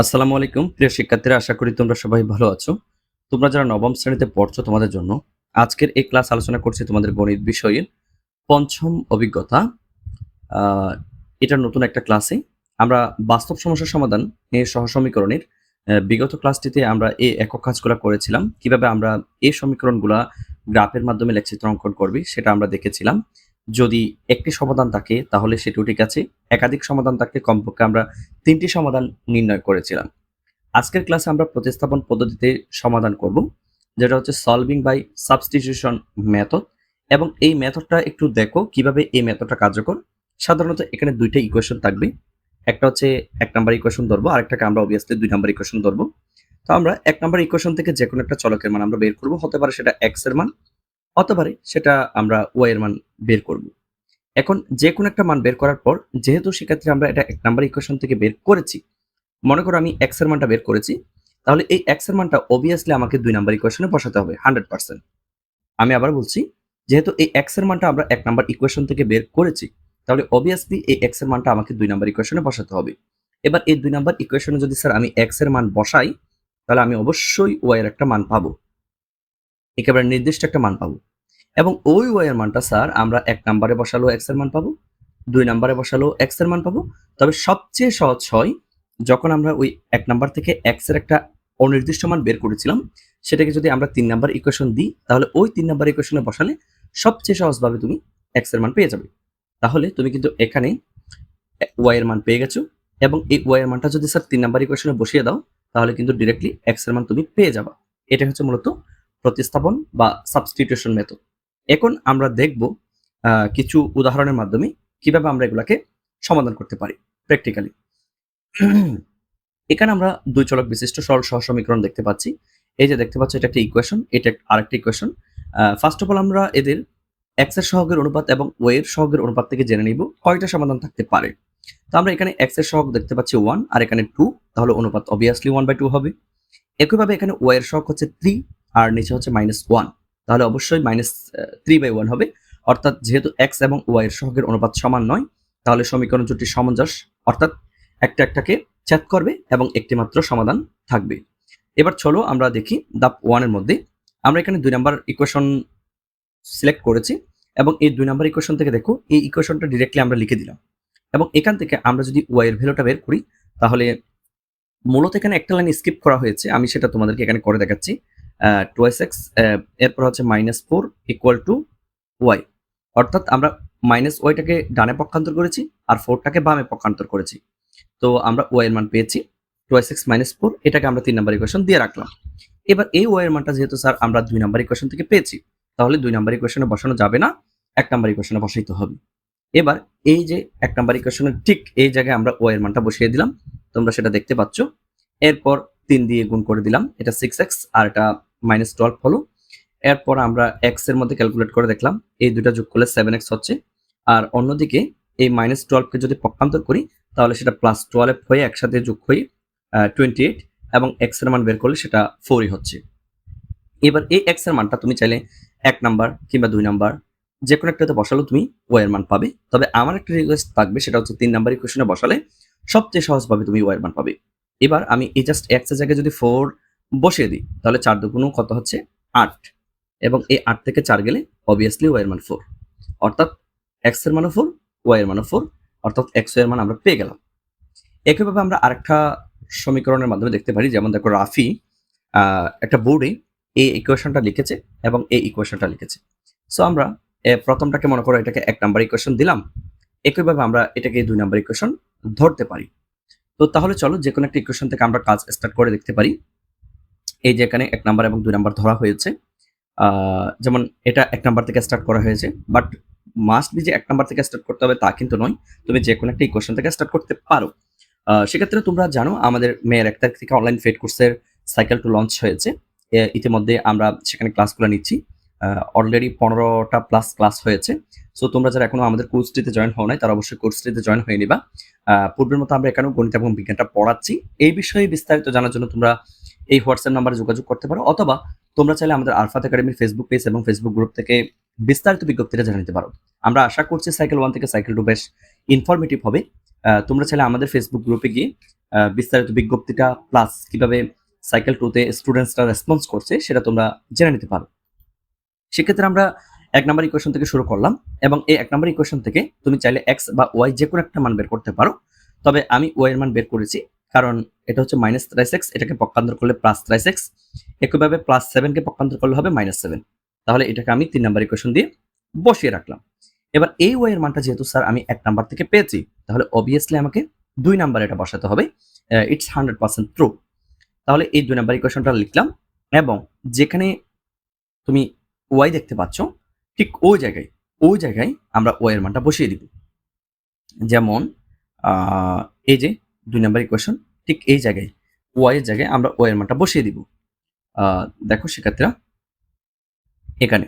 আসসালামু আলাইকুম। প্রিয় শিক্ষার্থীরা আশা করি তোমরা সবাই ভালো আছো। তোমরা যারা নবম শ্রেণীতে পড়ছো তোমাদের জন্য আজকের এই ক্লাস আলোচনা করছি তোমাদের গণিত বিষয়ের পঞ্চম অভিজ্ঞতা। এটা নতুন একটা ক্লাসে। আমরা বাস্তব সমস্যার সমাধান এই সহসমীকরণের আহ, বিগত ক্লাসটিতে আমরা এই একক কাজগুলো করেছিলাম। কীভাবে আমরা এই সমীকরণগুলা গ্রাফের মাধ্যমে লেখচিত্র অঙ্কন করবি সেটা আমরা দেখেছিলাম। যদি একটি সমাধান থাকে, তাহলে সেটিও ঠিক আছে একাধিক সমাধান থাকলে কমপক্ষে আমরা তিনটি সমাধান নির্ণয় করেছিলাম। আজকের ক্লাসে আমরা প্রতিস্থাপন পদ্ধতিতে সমাধান করব, যেটা হচ্ছে সলভিং বাই সাবস্টিটিউশন মেথড এবং এই মেথডটা একটু দেখো, কীভাবে এই মেথডটা কার্যকর। সাধারণত এখানে দুইটা ইকুয়েশন থাকবে। একটা হচ্ছে এক নাম্বার ইকুয়েশন ধরবো, আরেকটাকে আমরা অবভিয়াসলি দুই নাম্বার ইকুয়েশন ধরবো। তো আমরা এক নাম্বার ইকুয়েশন থেকে যে কোনো একটা চলকের মান আমরা বের করব, হতে পারে সেটা এক্সের মান হতে পারে সেটা আমরা ওয়াই এর মান বের করব। এখন যে কোনো একটা মান বের করার পর, যেহেতু সেক্ষেত্রে আমরা এটা এক নাম্বার ইকুয়েশন থেকে বের করেছি, মনে করো আমি এক্সের মানটা বের করেছি, তাহলে এই এক্সের মানটা অবভিয়াসলি আমাকে দুই নাম্বার ইকুয়েশনে বসাতে হবে হান্ড্রেড পার্সেন্ট আমি আবার বলছি, যেহেতু এই এক্সের মানটা আমরা এক নাম্বার ইকুয়েশন থেকে বের করেছি, তাহলে অবভিয়াসলি এই এক্সের মানটা আমাকে দুই নাম্বার ইকুয়েশনে বসাতে হবে। এবার এই দুই নাম্বার ইকুয়েশনে যদি স্যার আমি এক্সের মান বসাই, তাহলে আমি অবশ্যই ওয়াই এর একটা মান পাবো। একেবারে নির্দিষ্ট একটা মান পাবো। এবং ওই ওয়াই এর মানটা স্যার আমরা এক নাম্বারে বসালো এক্সের মান পাবো, দুই নাম্বারে বসালো এক্সের মান পাবো। তবে সবচেয়ে সহজ হয়, যখন আমরা ওই এক নাম্বার থেকে এক্সের একটা অনির্দিষ্ট মান বের করেছিলাম, সেটাকে যদি আমরা তিন নাম্বার ইকুয়েশন দিই, তাহলে ওই তিন নাম্বার ইকুয়েশনে বসালে সবচেয়ে সহজভাবে তুমি এক্সের মান পেয়ে যাবে। তাহলে তুমি কিন্তু এখানে ওয়াই এর মান পেয়ে গেছো এবং এই ওয়াই এর মানটা যদি স্যার তিন নাম্বার ইকুয়েশনে বসিয়ে দাও, তাহলে কিন্তু ডিরেক্টলি এক্সের মান তুমি পেয়ে যাবা। এটা হচ্ছে মূলত প্রতিস্থাপন বা সাবস্টিটিউশন মেথড এখন আমরা দেখব কিছু উদাহরণের মাধ্যমে কীভাবে আমরা এগুলাকে সমাধান করতে পারি প্র্যাকটিক্যালি এখানে আমরা দুই চলক বিশিষ্ট সরল সহ সমীকরণ দেখতে পাচ্ছি। এই যে দেখতে পাচ্ছ, এটা একটা ইকুয়েশন এটা আরেকটা ইকুয়েশন ফার্স্ট অফ অল আমরা এদের এক্সের সহগের অনুপাত এবং ওয়ে এর সহগের অনুপাত থেকে জেনে নিব, কয়টা সমাধান থাকতে পারে। তো আমরা এখানে এক্সের সহগ দেখতে পাচ্ছি ওয়ান আর এখানে টু তাহলে অনুপাত অবভিয়াসলি ওয়ান বাই টু হবে। একইভাবে এখানে ওয়াই এর সহগ হচ্ছে থ্রি আর নিচে হচ্ছে মাইনাস ওয়ান তাহলে অবশ্যই মাইনাস থ্রি বাই ওয়ান হবে। অর্থাৎ যেহেতু এক্স এবং ওয়াই এর সহগের অনুপাত সমান নয়, তাহলে সমীকরণ জুটি সামঞ্জস্য। অর্থাৎ একটা একটাকে ছেদ করবে এবং একটি মাত্র সমাধান থাকবে। এবার চলো আমরা দেখি দাপ ওয়ানের মধ্যে। আমরা এখানে দুই নাম্বার ইকুয়েশন সিলেক্ট করেছি এবং এই দুই নাম্বার ইকুয়েশন থেকে দেখো, এই ইকুয়েশনটা ডিরেক্টলি আমরা লিখে দিলাম। এবং এখান থেকে আমরা যদি ওয়াই এর ভ্যালুটা বের করি, তাহলে মূলত এখানে একটা লাইন স্কিপ করা হয়েছে। আমি সেটা তোমাদেরকে এখানে করে দেখাচ্ছি। টুয়েস এক্স এরপর হচ্ছে minus four equal to y অর্থাৎ আমরা মাইনাস ওয়াইটাকে ডানে পক্ষান্তর করেছি আর ফোরটাকে বামে পক্ষান্তর করেছি। তো আমরা ওয়াই মান পেয়েছি টুয়েস এক্স মাইনাস ফোর এটাকে আমরা তিন নাম্বার ইকুয়েশন দিয়ে রাখলাম। এবার এই ওয়াই মানটা যেহেতু স্যার আমরা দুই নাম্বার ইকুয়েশন থেকে পেয়েছি, তাহলে দুই নাম্বার ইকুয়েশনে বসানো যাবে না, এক নাম্বার ইকুয়েশনে বসাইতে হবে। এবার এই যে এক নাম্বার ইকুয়েশনের ঠিক এই জায়গায় আমরা ওয়াই মানটা বসিয়ে দিলাম, তোমরা সেটা দেখতে পাচ্ছ। এরপর তিন দিয়ে গুণ করে দিলাম, এটা সিক্স এক্স আর এটা মাইনাস টুয়েলভ হলো। এরপর আমরা এক্সের মধ্যে ক্যালকুলেট করে দেখলাম, এই দুটা যোগ করলে সেভেন এক্স হচ্ছে। আর অন্যদিকে এই মাইনাস টুয়েলভকে যদি পক্ষান্তর করি, তাহলে সেটা প্লাস টুয়েলভ হয়ে একসাথে যোগ হয়ে টোয়েন্টি এইট এবং এক্সের মান বের করলে সেটা ফোরই হচ্ছে। এবার এই এক্সের মানটা তুমি চাইলে এক নাম্বার কিংবা দুই নাম্বার যে কোনো একটাতে বসালেও তুমি ওয়াই এর মান পাবে। তবে আমার একটা রিকোয়েস্ট থাকবে, সেটা হচ্ছে তিন নাম্বার ইকুয়েশনে বসালে সবচেয়ে সহজভাবে তুমি ওয়াই এর মান পাবে। এবার আমি এই জাস্ট এক্সের জায়গায় যদি ফোর বসিয়ে দিই। তাহলে চার দুগুণ কত হচ্ছে? আট। এবং এই আট থেকে চার গেলে অবভিয়াসলি ওয়াই এর মান ফোর অর্থাৎ এক্সের মানও ফোর ওয়াই এর মানও ফোর অর্থাৎ এক্সের মান আমরা পেয়ে গেলাম। একইভাবে আমরা আরেকটা সমীকরণের মাধ্যমে দেখতে পারি, যেমন দেখো রাফি একটা বোর্ডে এই ইকুয়েশনটা লিখেছে এবং এই ইকুয়েশনটা লিখেছে। সো আমরা প্রথমটাকে মনে করো এটাকে এক নাম্বার ইকুয়েশন দিলাম। একইভাবে আমরা এটাকে দুই নাম্বার ইকুয়েশন ধরতে পারি। তো তাহলে চলো যে কোনো একটা ইকুয়েশন থেকে আমরা কাজ স্টার্ট করে দেখতে পারি। এই যে এখানে এক নাম্বার এবং দুই নাম্বার ধরা হয়েছে যেমন এটা এক নাম্বার থেকে স্টার্ট করা হয়েছে বাট মাস্ট বি যে এক নাম্বার থেকে স্টার্ট করতে হবে তা কিন্তু নয়, তুমি যে কোনো একটা ইকুয়েশন থেকে স্টার্ট করতে পারো। সেক্ষেত্রে তোমরা জানো আমাদের মেয়ের এক তারিখ থেকে অনলাইন ফেড কোর্সের সাইকেল টু লঞ্চ হয়েছে ইতিমধ্যে আমরা সেখানে ক্লাসগুলো নিচ্ছি অলরেডি পনেরোটা প্লাস ক্লাস হয়েছে সো তোমরা যারা এখনও আমাদের কোর্সটিতে জয়েন হও নাই তারা অবশ্যই কোর্সটিতে জয়েন হয়ে নিবা। পূর্বের মতো আমরা এখানেও গণিত এবং বিজ্ঞানটা পড়াচ্ছি, এই বিষয়ে বিস্তারিত জানার জন্য তোমরা এই হোয়াটসঅ্যাপ নাম্বারে যোগাযোগ করতে পারো, অথবা তোমরা চাইলে আমাদের আরফাত একাডেমির ফেসবুক পেজ এবং ফেসবুক গ্রুপ থেকে বিস্তারিত বিজ্ঞপ্তিটা জেনে নিতে পারো। আমরা আশা করছি সাইকেল ওয়ান থেকে সাইকেল টু বেশ ইনফরমেটিভ হবে। তোমরা চাইলে আমাদের ফেসবুক গ্রুপে গিয়ে বিস্তারিত বিজ্ঞপ্তিটা প্লাস কীভাবে সাইকেল টুতে স্টুডেন্টসরা রেসপন্স করছে সেটা তোমরা জেনে নিতে পারো। সেক্ষেত্রে আমরা এক নাম্বার ইকুয়েশন থেকে শুরু করলাম এবং এই এক নাম্বার ইকুয়েশন থেকে তুমি চাইলে এক্স বা ওয়াই যে কোনো একটা মান বের করতে পারো। তবে আমি ওয়াই এর মান বের করেছি কারণ এটা হচ্ছে মাইনাস থ্রাইস এক্স এটাকে পক্ষান্তর করলে প্লাস থ্রাইস এক্স একইভাবে প্লাস সেভেনকে পক্ষান্তর করলে হবে মাইনাস সেভেন তাহলে এটাকে আমি তিন নাম্বার ইকুয়েশন দিয়ে বসিয়ে রাখলাম। এবার এই ওয়াই এর মানটা যেহেতু স্যার আমি এক নাম্বার থেকে পেয়েছি, তাহলে অবভিয়াসলি আমাকে দুই নাম্বার এটা বসাতে হবে ইটস হান্ড্রেড পার্সেন্ট ট্রু তাহলে এই দুই নাম্বার ইকুয়েশনটা লিখলাম এবং যেখানে তুমি ওয়াই দেখতে পাচ্ছ, ঠিক ওই জায়গায় ওই জায়গায় আমরা ওয়াই এর মানটা বসিয়ে দিব। যেমন এই যে দুই নাম্বার ইকুয়েশন ঠিক এই জায়গায় ওয়াই এর জায়গায় আমরা ওয়াই এর মানটা বসিয়ে দিব। দেখো শিক্ষার্থীরা এখানে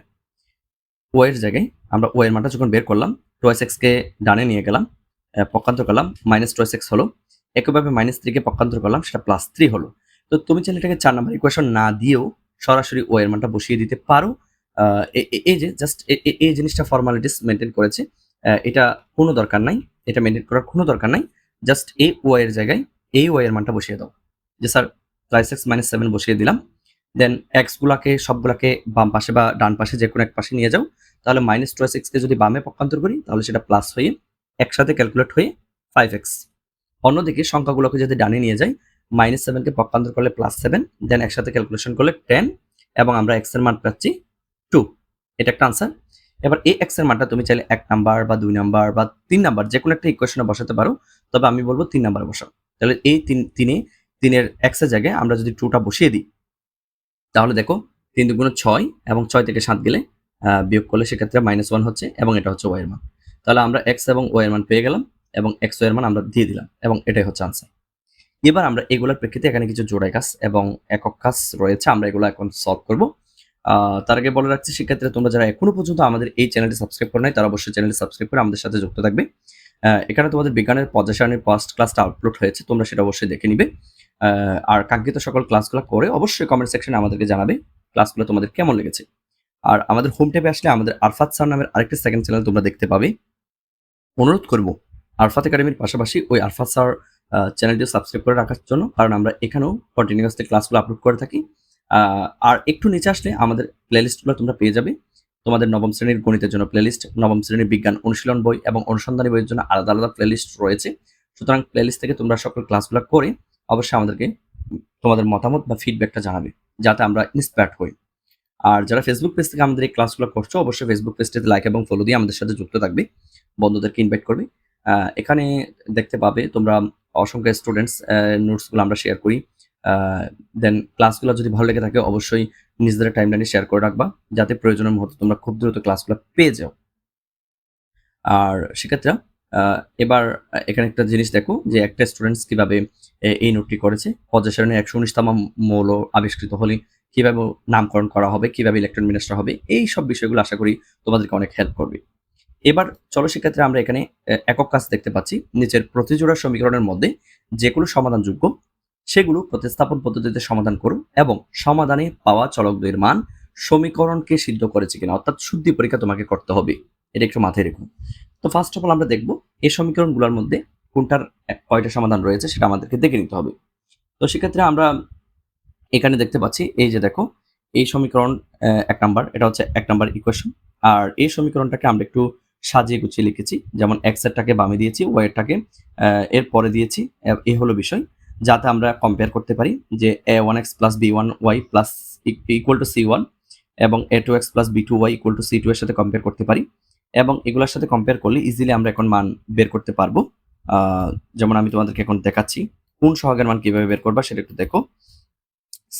ওয়াই এর জায়গায় আমরা ওয়াই এর মানটা যখন বের করলাম টোয়েস এক্সকে ডানে নিয়ে গেলাম পক্ষান্তর করলাম মাইনাস টোয়েস এক্স হলো, একইভাবে মাইনাস থ্রিকে পক্ষান্তর করলাম, সেটা প্লাস থ্রি হলো। তো তুমি চাইলে এটাকে চার নাম্বার ইকুয়েশন না দিয়েও সরাসরি ওয়াই এর মানটা বসিয়ে দিতে পারো। এই যে জাস্ট এই জিনিসটা ফর্মালিটিস মেনটেন করেছে এটা কোনো দরকার নাই, এটা মেনটেন করার কোনো দরকার নাই। জাস্ট এ ওয়াই এর জায়গায় এই ওয়াই এর মানটা বসিয়ে দাও। যে sir thrice x minus seven বসিয়ে দিলাম। দেন এক্স গুলাকে সবগুলাকে বাম পাশে বা ডান পাশে যে কোনো এক পাশে নিয়ে যাও। তাহলে মাইনাস টুয়েস এক্সকে যদি বামে পক্ষান্তর করি, তাহলে সেটা প্লাস হয়ে একসাথে ক্যালকুলেট হয়ে ফাইভ এক্স অন্যদিকে সংখ্যাগুলোকে যদি ডানে নিয়ে যাই মাইনাস সেভেনকে পক্ষান্তর করলে প্লাস সেভেন দেন একসাথে ক্যালকুলেশন করলে টেন এবং আমরা এক্সের মান পাচ্ছি টু এটা একটা আনসার এবার এই এক্সের মানটা তুমি চাইলে এক নাম্বার বা দুই নাম্বার বা তিন নাম্বার, যে কোনো একটা ইকুয়েশনে বসাতে পারো। তবে আমি বলব তিন নাম্বার বসাও। তাহলে এই তিন, তিনে, তিনের এক্সের জায়গায় আমরা যদি টুটা বসিয়ে দিই, তাহলে দেখো তিন দুগুণ ছয় এবং ছয় থেকে সাত গেলে বিয়োগ করলে সেক্ষেত্রে মাইনাস ওয়ান হচ্ছে এবং এটা হচ্ছে ওয়াই এর মান। তাহলে আমরা এক্স এবং ওয়াই এর মান পেয়ে গেলাম এবং এক্স ওয়াই এর মান আমরা দিয়ে দিলাম এবং এটাই হচ্ছে আনসার এবার আমরা এগুলোর প্রেক্ষিতে এখানে কিছু জোড়াই কাজ এবং একক কাজ রয়েছে, আমরা এগুলো এখন সলভ করব। তার আগে বলে রাখছি, সেক্ষেত্রে তোমরা যারা এখনও পর্যন্ত আমাদের এই চ্যানেলটি সাবস্ক্রাইব করে নাই, তারা অবশ্যই চ্যানেলটি সাবস্ক্রাইব করে আমাদের সাথে যুক্ত থাকবে। এখানে তোমাদের বিজ্ঞানের পর্যায় ফার্স্ট ক্লাসটা আপলোড হয়েছে, তোমরা সেটা অবশ্যই দেখে নিবে। আর কাঙ্ক্ষিত সকল ক্লাসগুলো করে অবশ্যই কমেন্ট সেকশনে আমাদেরকে জানাবে ক্লাসগুলো তোমাদের কেমন লেগেছে। আর আমাদের হোম ট্যাবে আসলে আমাদের আরফাত স্যার নামের আরেকটি সেকেন্ড চ্যানেল তোমরা দেখতে পাবে। অনুরোধ করব আরফাত একাডেমির পাশাপাশি ওই আরফাত স্যার চ্যানেলটি সাবস্ক্রাইব করে রাখার জন্য, কারণ আমরা এখানেও কন্টিনিউয়াসলি ক্লাসগুলো আপলোড করে থাকি। আর একটু নিচে আসলে আমাদের প্লেলিস্টগুলো তোমরা পেয়ে যাবে। তোমাদের নবম শ্রেণির গণিতের জন্য প্লেলিস্ট নবম শ্রেণির বিজ্ঞান অনুশীলন বই এবং অনুসন্ধানী বইয়ের জন্য আলাদা আলাদা প্লেলিস্ট রয়েছে। সুতরাং প্লেলিস্ট থেকে তোমরা সকল ক্লাসগুলো করে অবশ্যই আমাদেরকে তোমাদের মতামত বা ফিডব্যাকটা জানাবে, যাতে আমরা ইন্সপায়ার্ড হই। আর যারা ফেসবুক পেজ থেকে আমাদের এই ক্লাসগুলো করছ, অবশ্যই ফেসবুক পেজটিতে লাইক এবং ফলো দিয়ে আমাদের সাথে যুক্ত থাকবে। বন্ধুদেরকে ইনভাইট করবে। এখানে দেখতে পাবে তোমরা অসংখ্য স্টুডেন্টস নোটসগুলো আমরা শেয়ার করি। দেন ক্লাসগুলো যদি ভালো লেগে থাকে, অবশ্যই নিজেদের টাইম লাইনে শেয়ার করে রাখবা, যাতে প্রয়োজনের মুহূর্তে তোমরা খুব দ্রুত ক্লাসগুলো পেয়ে যাও। আর সেক্ষেত্রে এবার এখানে একটা জিনিস দেখো, যে একটা স্টুডেন্টস কীভাবে এই নোটটি করেছে। পর্যায় সারণীর একশো উনিশতম মৌল আবিষ্কৃত হলে কীভাবে নামকরণ করা হবে, কীভাবে ইলেকট্রন মিনিস্টার হবে, এই সব বিষয়গুলো আশা করি তোমাদেরকে অনেক হেল্প করবে। এবার চলো সেক্ষেত্রে আমরা এখানে একক কাজ দেখতে পাচ্ছি। নিচের প্রতিজোড়া সমীকরণের মধ্যে যেগুলো সমাধানযোগ্য সেগুলো প্রতিস্থাপন পদ্ধতিতে সমাধান করুন এবং সমাধানে পাওয়া চলক দ্বয়ের মান সমীকরণকে সিদ্ধ করেছে কিনা অর্থাৎ শুদ্ধি পরীক্ষা তোমাকে করতে হবে। এটা একটু মাথায় রেখো। তো ফার্স্ট অফ অল আমরা দেখব এই সমীকরণগুলোর মধ্যে কোনটার কয়টা সমাধান রয়েছে সেটা আমাদেরকে দেখে নিতে হবে। তো সেক্ষেত্রে আমরা এখানে দেখতে পাচ্ছি এই যে দেখো এই সমীকরণ এক নাম্বার এটা হচ্ছে এক নাম্বার ইকুয়েশন আর এই সমীকরণটাকে আমরা একটু সাজিয়ে গুছিয়ে লিখেছি যেমন এক্স এরটাকে বামে দিয়েছি ওয়াইটাকে আহ, এর পরে দিয়েছি এ হলো বিষয়। যাতে আমরা কম্পেয়ার করতে পারি যে A one x plus B one y plus equal to C one এবং A two x plus B two y equal to C two এর সাথে কম্পেয়ার করতে পারি এবং এগুলোর সাথে কম্পেয়ার করলে ইজিলি আমরা এখন মান বের করতে পারব। যেমন আমি তোমাদেরকে এখন দেখাচ্ছি, কোন সহগের মান কীভাবে বের করবা সেটা একটু দেখো।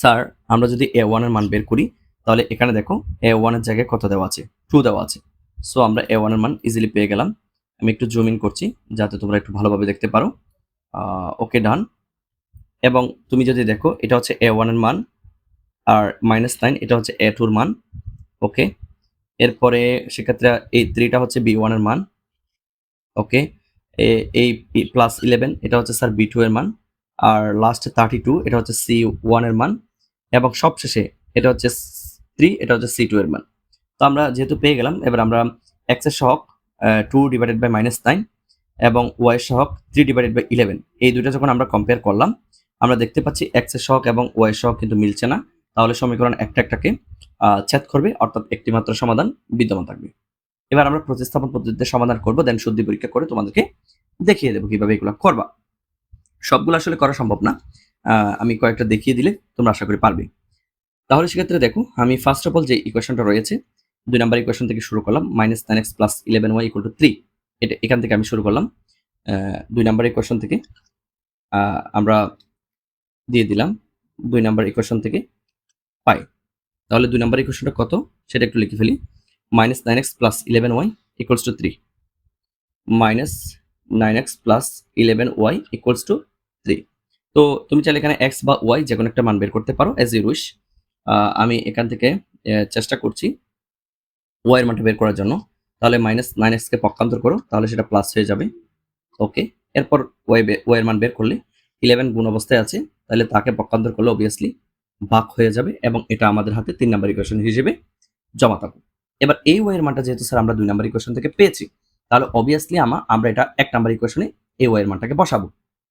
স্যার, আমরা যদি এ ওয়ানের মান বের করি, তাহলে এখানে দেখো এ ওয়ানের জায়গায় কত দেওয়া আছে? টু দেওয়া আছে। সো আমরা এ ওয়ানের মান ইজিলি পেয়ে গেলাম। আমি একটু জুম ইন করছি, যাতে তোমরা একটু ভালোভাবে দেখতে পারো। ওকে ডান এবং তুমি যদি দেখো, এটা হচ্ছে এ ওয়ানের মান, আর মাইনাস নাইন এটা হচ্ছে এ টুর মান ওকে এরপরে সেক্ষেত্রে এই থ্রিটা হচ্ছে বি ওয়ানের মান ওকে এই প্লাস ইলেভেন এটা হচ্ছে স্যার বি টু এর মান, আর লাস্টে থার্টি টু এটা হচ্ছে সি ওয়ানের মান, এবং সবশেষে এটা হচ্ছে থ্রি এটা হচ্ছে সি টু এর মান। তো আমরা যেহেতু পেয়ে গেলাম, এবার আমরা এক্সের সহগ two divided by minus nine এবং ওয়াই সহক থ্রি ডিভাইডেড বাই ইলেভেন এই দুইটা যখন আমরা কম্পেয়ার করলাম আমরা দেখতে পাচ্ছি এক্সের সহক এবং ওয়াই সহক কিন্তু মিলছে না। তাহলে সমীকরণ একটা একটাকে ছেদ করবে, অর্থাৎ একটি মাত্র সমাধান বিদ্যমান থাকবে। এবার আমরা প্রতিস্থাপন পদ্ধতিতে সমাধান করব দেন শুদ্ধি পরীক্ষা করে তোমাদেরকে দেখিয়ে দেবো কীভাবে এগুলো করবা। সবগুলো আসলে করা সম্ভব না। আমি কয়েকটা দেখিয়ে দিলে তোমরা আশা করি পারবে। তাহলে সেক্ষেত্রে দেখো, আমি ফার্স্ট অফ অল যে ইকুয়েশনটা রয়েছে, দুই নাম্বার ইকুয়েশন থেকে শুরু করলাম minus nine x plus eleven y equal to three এটা এখান থেকে আমি শুরু করলাম। দুই নাম্বার ইকুয়েশন থেকে আমরা দিয়ে দিলাম দুই নাম্বার ইকুয়েশন থেকে পাই। তাহলে দুই নাম্বার ইকুয়েশনটা কত? সেটা একটু লিখে ফেলি। Minus nine x plus eleven y equals to three minus nine x plus eleven y equals to three তো তুমি চাইলে এখানে এক্স বা ওয়াই যে কোনো একটা মান বের করতে পারো অ্যাজ ইউ উইশ আমি এখান থেকে চেষ্টা করছি ওয়াই এর মানটা বের করার জন্য। তাহলে মাইনাস নাইন এক্সকে পক্ষান্তর করো, তাহলে সেটা প্লাস হয়ে যাবে। ওকে এরপর ওয়াই ওয়াই এর মান বের করলে ইলেভেন গুণ অবস্থায় আছে, তাহলে তাকে পক্ষান্তর করলে অবভিয়াসলি বাক হয়ে যাবে এবং এটা আমাদের হাতে তিন নাম্বার ইকুয়েশন হিসেবে জমা থাকবে। এবার এই ওয়াই এর মানটা যেহেতু স্যার আমরা দুই নাম্বার ইকুয়েশন থেকে পেয়েছি, তাহলে অবভিয়াসলি আমা আমরা এটা এক নাম্বার ইকুয়েশনে এই ওয়াই এর মানটাকে বসাবো।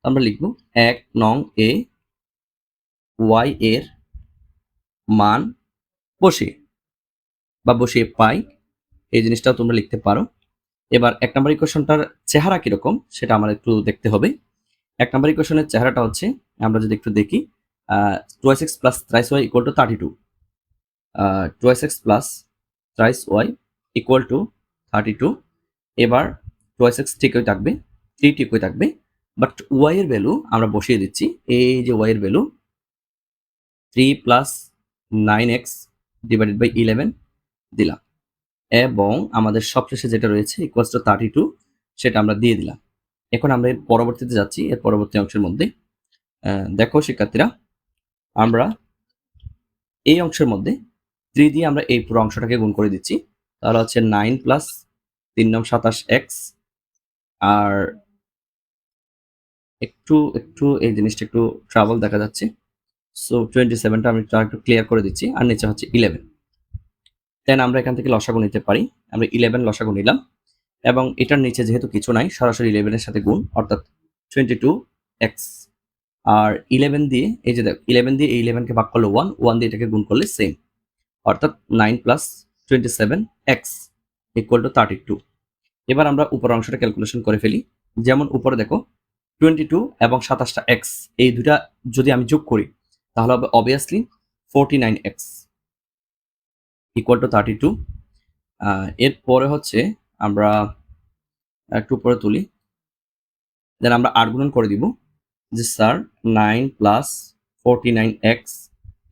আমরা লিখব এক নং এ ওয়াই এর মান বসিয়ে বা বসিয়ে পাই। এই জিনিসটাও তোমরা লিখতে পারো। এবার এক নাম্বার ইকুয়েশনটার চেহারা কীরকম সেটা আমার একটু দেখতে হবে। এক নাম্বার ইকুয়েশনের চেহারাটা হচ্ছে, আমরা যদি একটু দেখি twice x plus thrice y equal to thirty two twice x plus thrice y equal to thirty two এবার টুয়াইস এক্স ঠিকই থাকবে থ্রি ঠিকই থাকবে বাট ওয়াই এর ভ্যালু আমরা বসিয়ে দিচ্ছি, এই যে ওয়াই এর value three plus nine x divided by eleven দিলাম। এবং আমাদের সবশেষে যেটা রয়েছে ইকুয়ালস টু থার্টি টু সেটা আমরা দিয়ে দিলাম। এখন আমরা এর পরবর্তীতে যাচ্ছি, এর পরবর্তী অংশের মধ্যে। দেখো শিক্ষার্থীরা, আমরা এই অংশের মধ্যে থ্রি দিয়ে আমরা এই পুরো অংশটাকে গুণ করে দিচ্ছি। তাহলে হচ্ছে নাইন প্লাস তিন নং সাতাশ এক্স আর একটু একটু এই জিনিসটা একটু ট্রাভেল দেখা যাচ্ছে। সো টোয়েন্টি সেভেনটা আমি একটু ক্লিয়ার করে দিচ্ছি, আর নিচে হচ্ছে ইলেভেন দেন আমরা এখান থেকে লসাগু নিতে পারি। আমরা ইলেভেন লসাগু নিলাম। এবং এটার নিচে যেহেতু কিছু নাই, সরাসরি ইলেভেনের সাথে গুণ, অর্থাৎ টোয়েন্টি টু এক্স আর ইলেভেন দিয়ে, এই যে দেখ ইলেভেন দিয়ে এই ইলেভেনকে ভাগ করলে ওয়ান ওয়ান দিয়ে এটাকে গুণ করলে সেম অর্থাৎ nine plus twenty seven x equal to thirty two এবার আমরা উপর অংশটা ক্যালকুলেশন করে ফেলি। যেমন উপরে দেখো টোয়েন্টি টু এবং সাতাশটা এক্স এই দুটা যদি আমি যোগ করি, তাহলে হবে obviously forty nine x equal to thirty two এরপরে হচ্ছে আমরা একটু উপরে তুলি। দেন আমরা আট গুণন করে দিব যে sir nine plus forty nine x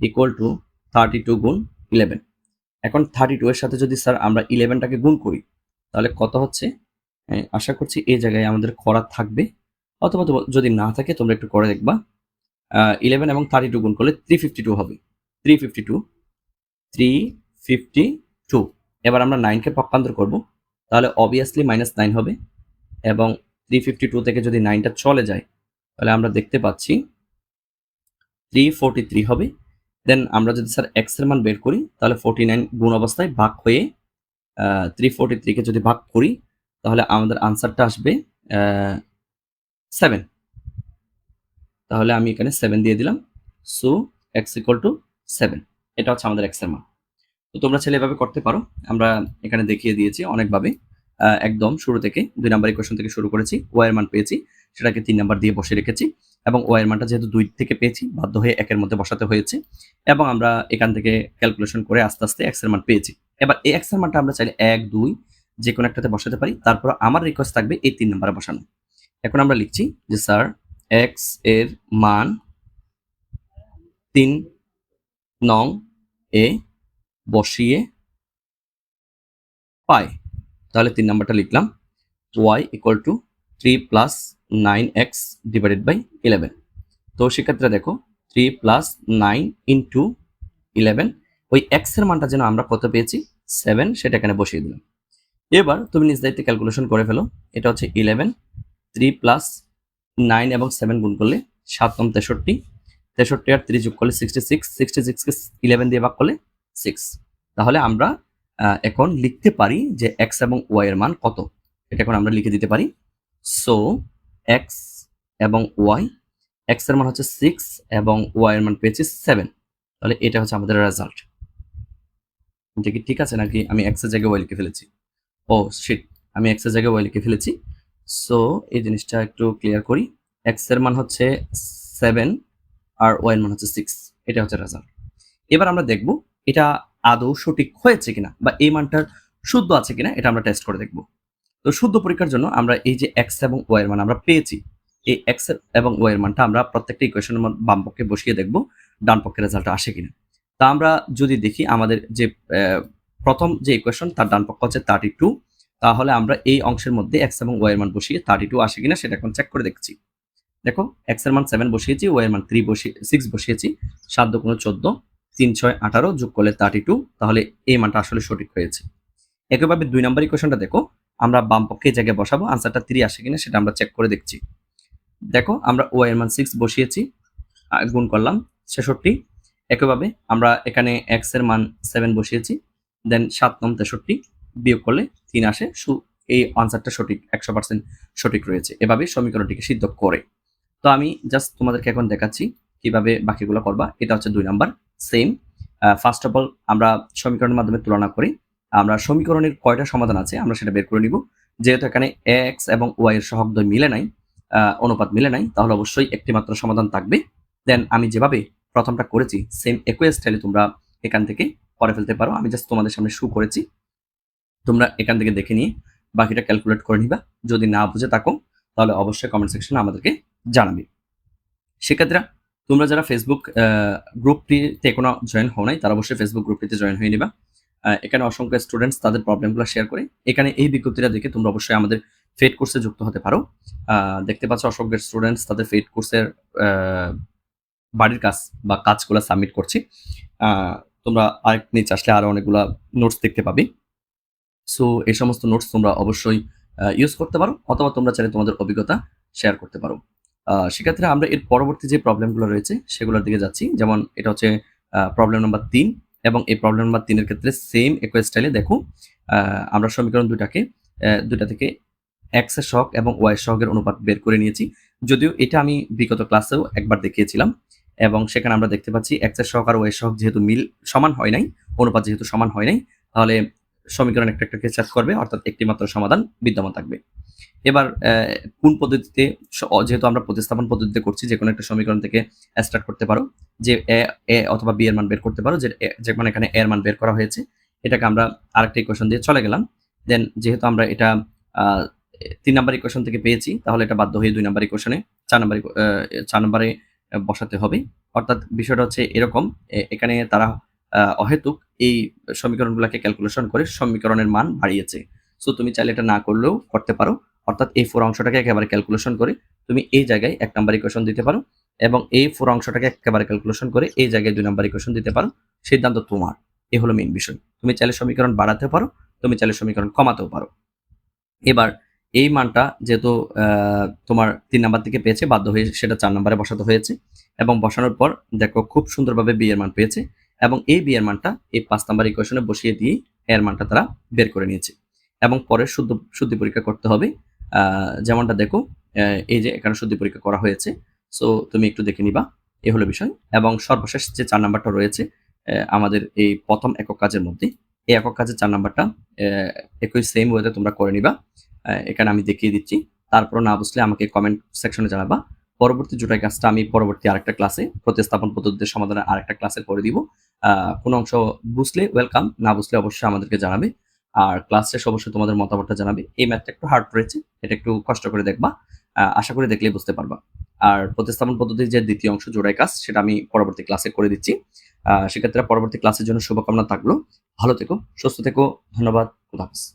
equal to thirty two গুণ ইলেভেন এখন থার্টি টু এর সাথে যদি স্যার আমরা ইলেভেনটাকে গুণ করি, তাহলে কত হচ্ছে? আশা করছি এই জায়গায় আমাদের করা থাকবে। অথবা যদি না থাকে, তোমরা একটু করে দেখবা। ইলেভেন এবং থার্টি টু গুণ করলে থ্রি ফিফটি টু হবে। Three fifty two three fifty two এবার আমরা নাইনকে পক্ষান্তর করব। তাহলে অবভিয়াসলি মাইনাস নাইন হবে এবং থ্রি ফিফটি টু থেকে যদি নাইনটা চলে যায়, তাহলে আমরা দেখতে পাচ্ছি থ্রি ফোরটি থ্রি হবে। দেন আমরা যদি স্যার এক্সের মান বের করি, তাহলে ফোরটি নাইন গুণ অবস্থায় ভাগ হয়ে থ্রি ফোরটি থ্রিকে যদি ভাগ করি, তাহলে আমাদের আনসারটা আসবে সেভেন তাহলে আমি এখানে সেভেন দিয়ে দিলাম। So x equal to seven এটা হচ্ছে আমাদের এক্সের মান। তো তোমরা ছেলে এভাবে করতে পারো। আমরা এখানে দেখিয়ে দিয়েছি অনেকভাবে। একদম শুরু থেকে দুই নাম্বার ইকুয়েশন থেকে শুরু করেছি ওয়ার মান পেয়েছি, সেটাকে তিন নাম্বার দিয়ে বসে রেখেছি এবং ওয়ার মানটা যেহেতু দুই থেকে পেয়েছি, বাধ্য হয়ে একের মধ্যে বসাতে হয়েছে এবং আমরা এখান থেকে ক্যালকুলেশন করে আস্তে আস্তে এক্সের মান পেয়েছি। এবার এই এক্সের মানটা আমরা চাইলে এক, দুই যে কোনো একটাতে বসাতে পারি, তারপর আমার রিকোয়েস্ট থাকবে এই তিন নাম্বারে বসানো। এখন আমরা লিখছি যে স্যার এক্সের মান তিন নং এ বসিয়ে পাই। তাহলে তিন নাম্বারটা লিখলাম। Y equal to three plus nine x divided by eleven তো সেক্ষেত্রে দেখো three plus nine into eleven ওই এক্সের মানটা যেন আমরা কত পেয়েছি? সেভেন সেটা এখানে বসিয়ে দিলাম। এবার তুমি নিজ দায়িত্বে ক্যালকুলেশন করে ফেলো। এটা হচ্ছে ইলেভেন থ্রি প্লাস নাইন এবং সেভেন গুণ করলে সাত নম তেষট্টি। তেষট্টি আর ত্রিশ যোগ করলে সিক্সটি সিক্স সিক্সটি সিক্সকে ইলেভেন দিয়ে ভাগ করলে সিক্স তাহলে আমরা এখন লিখতে পারি যে এক্স এবং ওয়াই এর মান কত? এটা এখন আমরা লিখে দিতে পারি। সো এক্স এবং ওয়াই এক্সের মান হচ্ছে সিক্স এবং ওয়াই এর মান পেয়েছি সেভেন তাহলে এটা হচ্ছে আমাদের রেজাল্ট এটা কি ঠিক আছে নাকি? আমি এক্সের জায়গায় ওয়াই লিখে ফেলেছি। ও শিট আমি এক্সের জায়গায় ওয়াই লিখে ফেলেছি। সো এই জিনিসটা একটু ক্লিয়ার করি। এক্সের মান হচ্ছে সেভেন আর ওয়াই এর মান হচ্ছে সিক্স এটা হচ্ছে রেজাল্ট এবার আমরা দেখব এটা আদৌ সঠিক হয়েছে কিনা বা এই মানটার শুদ্ধ আছে কিনা এটা আমরা টেস্ট করে দেখব। তো শুদ্ধ পরীক্ষার জন্য আমরা এই যে এক্স এবং ওয়াই এর মান আমরা পেয়েছি, এই এক্স এবং ওয়াই এর মানটা আমরা প্রত্যেকটা ইকুয়েশনের বাম পক্ষে বসিয়ে দেখব, ডান পক্ষে রেজাল্ট আসে কিনা। তা আমরা যদি দেখি আমাদের যে প্রথম যে ইকুয়েশন তার ডান পক্ষ হচ্ছে থার্টি টু তাহলে আমরা এই অংশের মধ্যে এক্স এবং ওয়াই এর মান বসিয়ে থার্টি টু আসে কিনা সেটা এখন চেক করে দেখছি। দেখো এক্সের মান সেভেন বসিয়েছি ওয়াই এর মান থ্রি বসিয়ে সিক্স বসিয়েছি, সাত দুগুণ চোদ্দ তিন ছয় আঠারো যোগ করলে থার্টি টু তাহলে এই মানটা আসলে সঠিক হয়েছে। একইভাবে দুই নম্বর ইকুয়েশনটা দেখো, আমরা বাম পক্ষে জায়গায় বসাবো আনসারটা থ্রি আসে কিনা সেটা আমরা চেক করে দেখছি। দেখো, আমরা ওয়াই এর মান সিক্স বসিয়েছি গুণ করলাম ছেষট্টি। একইভাবে আমরা এখানে এক্সের মান সেভেন বসিয়েছি দেন সাত নম তেষট্টি বিয়োগ করলে তিন আসে, সু- এই আনসারটা সঠিক, একশো পার্সেন্ট সঠিক রয়েছে। এভাবে সমীকরণটিকে সিদ্ধ করে। তো আমি জাস্ট তোমাদেরকে এখন দেখাচ্ছি কীভাবে বাকিগুলো করবা, এটা হচ্ছে দুই number. Same first of all আমরা সমীকরণের মাধ্যমে তুলনা করি। আমরা সমীকরণের কয়টা সমাধান আছে আমরা সেটা বের করে নিব। যেহেতু এখানে এক্স এবং ওয়াই এর সহগ দ্বয় মিলে নাই আহ, অনুপাত মিলে নাই তাহলে অবশ্যই একটি মাত্র সমাধান থাকবে। দেন আমি যেভাবে প্রথমটা করেছি সেম একই স্টাইলে তোমরা এখান থেকে করে ফেলতে পারো। আমি জাস্ট তোমাদের সামনে শু করেছি। তোমরা এখান থেকে দেখে নিয়ে বাকিটা ক্যালকুলেট করে নিবা। যদি না বুঝে থাকো তাহলে অবশ্যই কমেন্ট সেকশনে আমাদেরকে জানাবে। সেক্ষেত্রে তোমরা যারা ফেসবুক গ্রুপটিতে এখনও জয়েন হও নাই, তারা অবশ্যই ফেসবুক গ্রুপটিতে জয়েন হয়ে নিবা। এখানে অসংখ্য স্টুডেন্টস তাদের প্রবলেমগুলো শেয়ার করে। এখানে এই বিজ্ঞপ্তিটা দেখে তোমরা অবশ্যই আমাদের ফেড কোর্সে যুক্ত হতে পারো। দেখতে পাচ্ছ অসংখ্য স্টুডেন্টস তাদের ফেড কোর্সের বাড়ির কাজ বা কাজগুলো সাবমিট করছি। তোমরা আরেক নিচে আসলে আরও অনেকগুলা নোটস দেখতে পাবে। সো এই সমস্ত নোটস তোমরা অবশ্যই ইউজ করতে পারো, অথবা তোমরা চাইলে তোমাদের অভিজ্ঞতা শেয়ার করতে পারো। সেক্ষেত্রে আমরা এর পরবর্তী যে প্রবলেমগুলো রয়েছে, সেগুলোর দিকে যাচ্ছি। যেমন এটা হচ্ছে প্রবলেম নাম্বার তিন এবং এই প্রবলেম নাম্বার তিনের ক্ষেত্রে সেম একই স্টাইলে দেখো আমরা সমীকরণ দুটাকে দুটা থেকে এক্সের সহগ এবং ওয়াই সহগের অনুপাত বের করে নিয়েছি। যদিও এটা আমি বিগত ক্লাসেও একবার দেখিয়েছিলাম এবং সেখানে আমরা দেখতে পাচ্ছি এক্সের সহগ আর ওয়াই সহগ যেহেতু মিল, সমান হয় নাই, অনুপাত যেহেতু সমান হয় নাই, তাহলে সমীকরণ একটা একটাকে চেক করবে, অর্থাৎ একটি মাত্র সমাধান বিদ্যমান থাকবে। এবার কোন পদ্ধতিতে, যেহেতু আমরা প্রতিস্থাপন পদ্ধতিতে করছি, যে কোনো একটা সমীকরণ থেকে স্টার্ট করতে পারো, যে এ এ অথবা বি এর মান বের করতে পারো, যে যেমন এখানে এর মান বের করা হয়েছে, এটাকে আমরা আরেকটা ইকুয়েশন দিয়ে চলে গেলাম। দেন যেহেতু আমরা এটা তিন নাম্বার ইকুয়েশন থেকে পেয়েছি, তাহলে এটা বাধ্য হয়ে দুই নাম্বার ইকুয়েশনে চার নাম্বার চার নাম্বারে বসাতে হবে। অর্থাৎ বিষয়টা হচ্ছে এরকম এখানে তারা অহেতুক এই সমীকরণগুলোকে ক্যালকুলেশন করে সমীকরণের মান বাড়িয়েছে। সো তুমি চাইলে এটা না করলেও করতে পারো। অর্থাৎ এই ফোর অংশটাকে একেবারে ক্যালকুলেশন করে তুমি এই জায়গায় এক নাম্বার ইকুয়েশন দিতে পারো এবং এই ফোর অংশটাকে একেবারে ক্যালকুলেশন করে এই জায়গায় দুই নাম্বার ইকুয়েশন দিতে পারো। সিদ্ধান্ত তোমার। এ হলো মেইন বিষয়। তুমি চাইলে সমীকরণ বাড়াতে পারো, তুমি চাইলে সমীকরণ কমাতেও পারো। এবার এই মানটা যেহেতু তোমার তিন নাম্বার থেকে পেয়েছে, বাধ্য হয়ে সেটা চার নাম্বারে বসাতে হয়েছে এবং বসানোর পর দেখো খুব সুন্দরভাবে বি এর মান পেয়েছে। এবং এই বি এর মানটা এই পাঁচ নাম্বার ইকুয়েশনে বসিয়ে দিয়ে এর মানটা তারা বের করে নিয়েছে। এবং পরে শুদ্ধ, শুদ্ধি পরীক্ষা করতে হবে। যেমনটা দেখো এই যে এখানে শুদ্ধি পরীক্ষা করা হয়েছে। সো তুমি একটু দেখে নিবা। এ হলো বিষয়। এবং সর্বশেষ যে চার নাম্বারটা রয়েছে আমাদের এই প্রথম একক কাজের মধ্যে, এই একক কাজের চার নাম্বারটা একই সেম ওয়েতে তোমরা করে নিবা। এখানে আমি দেখিয়ে দিচ্ছি। তারপর না বুঝলে আমাকে কমেন্ট সেকশনে জানাবা। পরবর্তী জোটাই কাজটা আমি পরবর্তী আরেকটা ক্লাসে প্রতিস্থাপন পদ্ধতির সমাধানের আরেকটা ক্লাসে করে দিব। কোনো অংশ বুঝলে ওয়েলকাম না বুঝলে অবশ্যই আমাদেরকে জানাবে। আর ক্লাস শেষ অবশ্যই তোমাদের মতামতটা জানাবে। এই ম্যাথটা একটু হার্ড রয়েছে এটা একটু কষ্ট করে দেখবা। আশা করি দেখলেই বুঝতে পারবা। আর প্রতিস্থাপন পদ্ধতির যে দ্বিতীয় অংশ জোড়াই কাজ, সেটা আমি পরবর্তী ক্লাসে করে দিচ্ছি। সেক্ষেত্রে পরবর্তী ক্লাসের জন্য শুভকামনা থাকল। ভালো থেকো, সুস্থ থেকো, ধন্যবাদ খুদা হাফেজ